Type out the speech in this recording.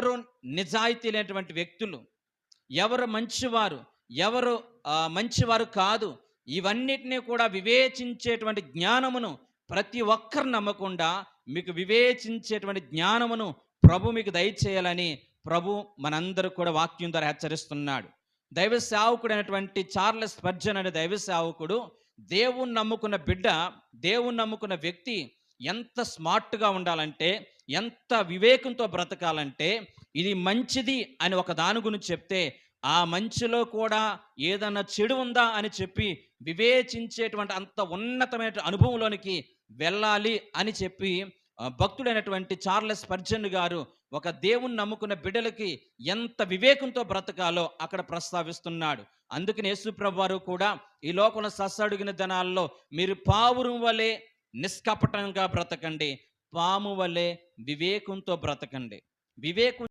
ఎవరు నిజాయితీ లేనటువంటి వ్యక్తులు? ఎవరు మంచివారు? ఎవరు మంచివారు కాదు? ఇవన్నిటినీ కూడా వివేచించేటువంటి జ్ఞానమును ప్రతి ఒక్కరు నమ్మకుండా మీకు వివేచించేటువంటి జ్ఞానమును ప్రభు మీకు దయచేయాలని ప్రభు మనందరూ కూడా వాక్యం ద్వారా హెచ్చరిస్తున్నాడు. దైవ సేవకుడు అయినటువంటి చార్లెస్ స్పర్జన్ అనే దైవ సేవకుడు దేవుణ్ణి నమ్ముకున్న బిడ్డ దేవుణ్ణి నమ్ముకున్న వ్యక్తి ఎంత స్మార్ట్గా ఉండాలంటే ఎంత వివేకంతో బ్రతకాలంటే ఇది మంచిది అని ఒక దాని గురించి చెప్తే ఆ మంచిలో కూడా ఏదన్నా చెడు ఉందా అని చెప్పి వివేచించేటువంటి అంత ఉన్నతమైన అనుభవంలోనికి వెళ్ళాలి అని చెప్పి భక్తుడైనటువంటి చార్లెస్ పర్జన్ గారు ఒక దేవుణ్ణి నమ్ముకున్న బిడ్డలకి ఎంత వివేకంతో బ్రతకాలో అక్కడ ప్రస్తావిస్తున్నాడు. అందుకని యేసుప్రభు వారు కూడా ఈ లోకంలో సస్సడుగిన ధనాల్లో మీరు పావురం వలె నిష్కపటంగా బ్రతకండి. పాము వలె వివేకంతో బ్రతకండి. వివేకం